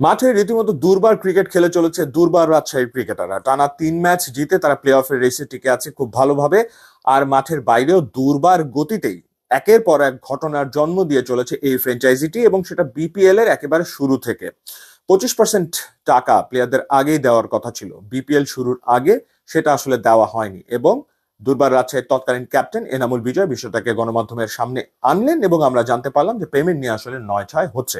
মাঠে রীতিমতো দুর্বার ক্রিকেট খেলে চলেছে দুর্বার রাজশাহীর ক্রিকেটাররা। টানা তিন ম্যাচ জিতে তারা প্লে অফের রেসে টিকে আছে খুব ভালোভাবে। আর মাঠের বাইরেও দুর্বার গতিতেই একের পর এক ঘটনার জন্ম দিয়ে চলেছে এই ফ্র্যাঞ্চাইজিটি এবং সেটা বিপিএল এর একেবারে শুরু থেকে। পঁচিশ পার্সেন্ট টাকা প্লেয়ারদের আগেই দেওয়ার কথা ছিল। বিপিএল শুরুর আগে সেটা আসলে দেওয়া হয়নি এবং দুর্বার রাজশাহীর তৎকালীন ক্যাপ্টেন এনামুল বিজয় বিষয়টাকে গণমাধ্যমের সামনে আনলেন এবং আমরা জানতে পারলাম যে পেমেন্ট নিয়ে আসলে নয় ছয় হচ্ছে।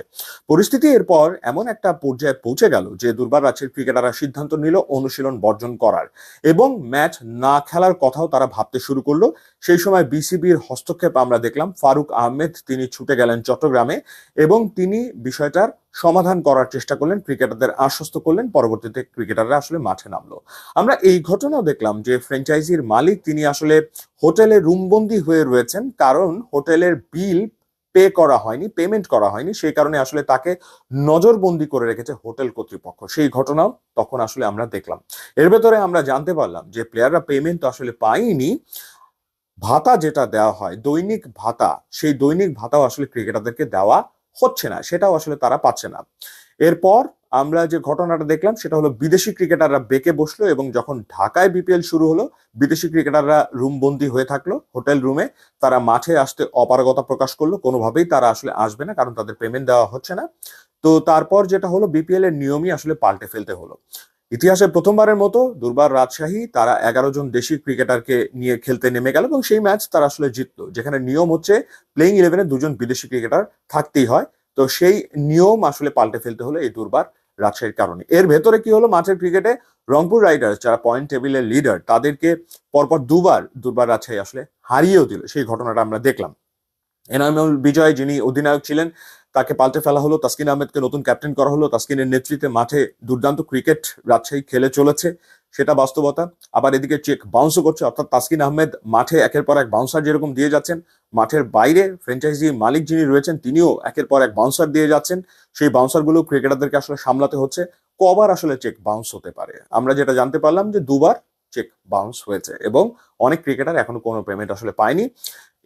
পরিস্থিতি এরপর এমন একটা পর্যায়ে পৌঁছে গেল যে দুর্বার রাজশাহীর ক্রিকেটাররা সিদ্ধান্ত নিল অনুশীলন বর্জন করার এবং ম্যাচ না খেলার কথাও তারা ভাবতে শুরু করল। সেই সময় বিসিবির হস্তক্ষেপ আমরা দেখলাম। ফারুক আহমেদ, তিনি ছুটে গেলেন চট্টগ্রামে এবং তিনি বিষয়টার সমাধান করার চেষ্টা করলেন, ক্রিকেটারদের আশ্বস্ত করলেন, পরবর্তীতে ক্রিকেটাররা আসলে মাঠে নামলো। আমরা এই ঘটনাও দেখলাম যে ফ্র্যাঞ্চাইজির মালিক তিনি আসলে হোটেলে রুমবন্দি হয়ে রয়েছেন, কারণ হোটেলের বিল পে করা হয়নি, পেমেন্ট করা হয়নি, সেই কারণে আসলে তাকে নজরবন্দি করে রেখেছে হোটেল কর্তৃপক্ষ। সেই ঘটনাও তখন আসলে আমরা দেখলাম। এর ভেতরে আমরা জানতে পারলাম যে প্লেয়াররা পেমেন্ট আসলে পায়নি। ভাতা যেটা দেওয়া হয়, দৈনিক ভাতা, সেই দৈনিক ভাতাও আসলে ক্রিকেটারদেরকে দেওয়া হচ্ছে না, সেটাও আসলে তারা পাচ্ছে না। এরপর আমরা যে ঘটনাটা দেখলাম, সেটা হলো বিদেশি ক্রিকেটাররা বেঁকে বসল এবং যখন ঢাকায় বিপিএল শুরু হলো, বিদেশি ক্রিকেটাররা রুমবন্দি হয়ে থাকল হোটেল রুমে। তারা মাঠে আসতে অপারগতা প্রকাশ করল, কোনোভাবেই তারা আসলে আসবে না, কারণ তাদের পেমেন্ট দেওয়া হচ্ছে না। তো তারপর যেটা হলো, বিপিএল এর নিয়মই আসলে পাল্টে ফেলতে হলো। ইতিহাসে প্রথমবারের মতো দুর্বার রাজশাহী তারা এগারো জন দেশি ক্রিকেটারকে নিয়ে খেলতে নেমে গেল এবং সেই ম্যাচ তারা আসলে জিতলো, যেখানে নিয়ম হচ্ছে প্লেইং ইলেভেনে দুজন বিদেশি ক্রিকেটার থাকতেই হয়। তো সেই নিয়ম আসলে পাল্টে ফেলতে হলো এই দুর্বার রাজশাহীর কারণে। এর ভেতরে কি হলো? মাঠের ক্রিকেটে রংপুর রাইডার্স যারা পয়েন্ট টেবিলের লিডার তাদেরকে পরপর দুবার দুর্বার রাজশাহী আসলে হারিয়েও দিল। সেই ঘটনাটা আমরা দেখলাম। এনামুল বিজয় যিনি অধিনায়ক ছিলেন, তাকে পাল্টে ফেলা হলো। তাসকিন আহমেদকে নতুন ক্যাপ্টেন করা হলো। তাসকিনের নেতৃত্বে মাঠে দুর্দান্ত ক্রিকেট রাজশাহী খেলে চলেছে। সেটা বাস্তবতা। আবার এদিকে চেক বাউন্সও করছে। অর্থাৎ তাসকিন আহমেদ মাঠে একের পর এক বাউন্সার যেরকম দিয়ে যাচ্ছেন, মাঠের বাইরে ফ্র্যাঞ্চাইজি মালিক যিনি রয়েছেন, তিনিও একের পর এক বাউন্সার দিয়ে যাচ্ছেন। সেই বাউন্সারগুলো ক্রিকেটারদেরকে আসলে সামলাতে হচ্ছে। কবার আসলে চেক বাউন্স হতে পারে। আমরা যেটা জানতে পারলাম যে দুবার চেক বাউন্স হয়েছে এবং অনেক ক্রিকেটার এখনও কোনো পেমেন্ট আসলে পায়নি।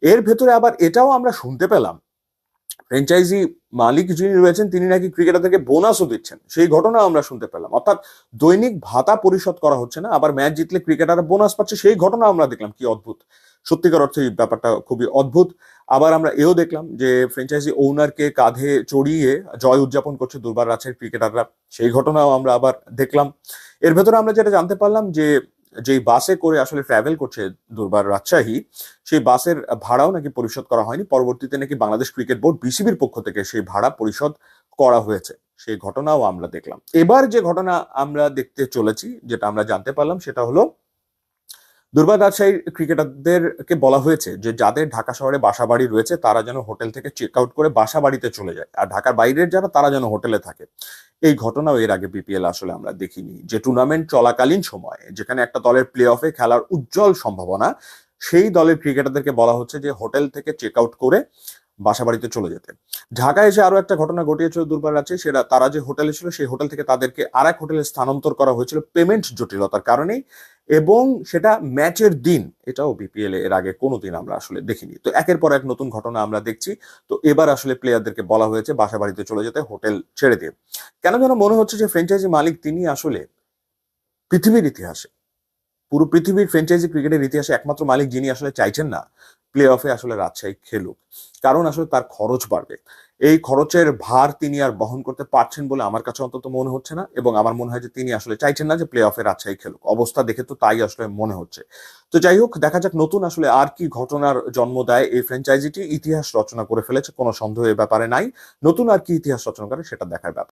এর ভেতরে আবার এটাও আমরা শুনতে পেলাম। ফ্র্যাঞ্চাইজি মালিক যিনি রয়েছেন, তিনি নাকি ক্রিকেটারদেরকে বোনাসও দিচ্ছেন। সেই ঘটনা আমরা শুনতে পেলাম। অর্থাৎ দৈনিক ভাতা পরিশোধ করা হচ্ছে না, আবার ম্যাচ জিতলে ক্রিকেটাররা বোনাস পাচ্ছে, সেই ঘটনা আমরা দেখলাম। কি অদ্ভুত। সত্যিকার অর্থে এই ব্যাপারটা খুবই অদ্ভুত। আবার আমরা এও দেখলাম যে ফ্র্যাঞ্চাইজি ওনারকে কাঁধে চড়িয়ে জয় উদযাপন করছে দুর্বার রাজশাহীর ক্রিকেটাররা সেই ঘটনাও আমরা আবার দেখলাম। এর ভেতরে আমরা যেটা জানতে পারলাম যে যেই বাসে করে আসলে ট্রাভেল করছে দুর্বার রাজশাহী, সেই বাসের ভাড়াও নাকি পরিশোধ করা হয়নি। পরবর্তীতে নাকি বাংলাদেশ ক্রিকেট বোর্ড বিসিবির পক্ষ থেকে সেই ভাড়া পরিশোধ করা হয়েছে। সেই ঘটনাও আমরা দেখলাম। এবার যে ঘটনা আমরা দেখতে চলেছি, যেটা আমরা জানতে পারলাম, সেটা হলো দুর্বার রাজশাহীর ক্রিকেটারদেরকে বলা হয়েছে যে যাদের ঢাকা শহরে বাসা বাড়ি রয়েছে, তারা যেন হোটেল থেকে চেক আউট করে বাসা বাড়িতে চলে যায়। আর ঢাকার বাইরের যারা, তারা যেন হোটেলে থাকে। এই ঘটনাও এর আগে বিপিএল আসলে আমরা দেখিনি। যে টুর্নামেন্ট চলাকালীন সময়ে, যেখানে একটা দলের প্লে অফে খেলার উজ্জ্বল সম্ভাবনা, সেই দলের ক্রিকেটারদেরকে বলা হচ্ছে যে হোটেল থেকে চেক আউট করে বাসা বাড়িতে চলে যেতে। ঢাকায় এসে আরও একটা ঘটনা ঘটিয়েছিল দুর্বার রাজ্যে সেটা তারা যে হোটেলে ছিল, সেই হোটেল থেকে তাদেরকে আর এক হোটেলে স্থানান্তর করা হয়েছিল। পেমেন্ট জটিলতার কারণেই এবং সেটা ম্যাচের দিন, এটাও বিপিএল এর আগে কোনোদিন আমরা আসলে দেখিনি। তো একের পর এক নতুন ঘটনা আমরা দেখছি। তো এবার আসলে প্লেয়ারদেরকে বলা হয়েছে, বাসা বাড়িতে চলে যেতে, হোটেল ছেড়ে দিয়ে। কেন যেন মনে হচ্ছে যে ফ্র্যাঞ্চাইজি মালিক তিনি আসলে পৃথিবীর ইতিহাসে। পুরো পৃথিবীর ফ্র্যাঞ্চাইজি ক্রিকেটের ইতিহাসে একমাত্র মালিক যিনি আসলে চাইছেন না প্লে অফে আসলে রাজশাহী খেলুক। কারণ আসলে তার খরচ বাড়বে। এই খরচের ভার তিনি আর বহন করতে পারছেন বলে আমার কাছে অন্তত মনে হচ্ছে না এবং আমার মনে হয় যে তিনি আসলে চাইছেন না যে প্লে অফে রাজশাহী খেলুক। অবস্থা দেখে তো তাই আসলে মনে হচ্ছে। তো যাই হোক, দেখা যাক নতুন আসলে আর কি ঘটনার জন্ম দেয় এই ফ্র্যাঞ্চাইজিটি ইতিহাস রচনা করে ফেলেছে, কোনো সন্দেহ এ ব্যাপারে নাই। নতুন আর কি ইতিহাস রচনা করে সেটা দেখার ব্যাপার।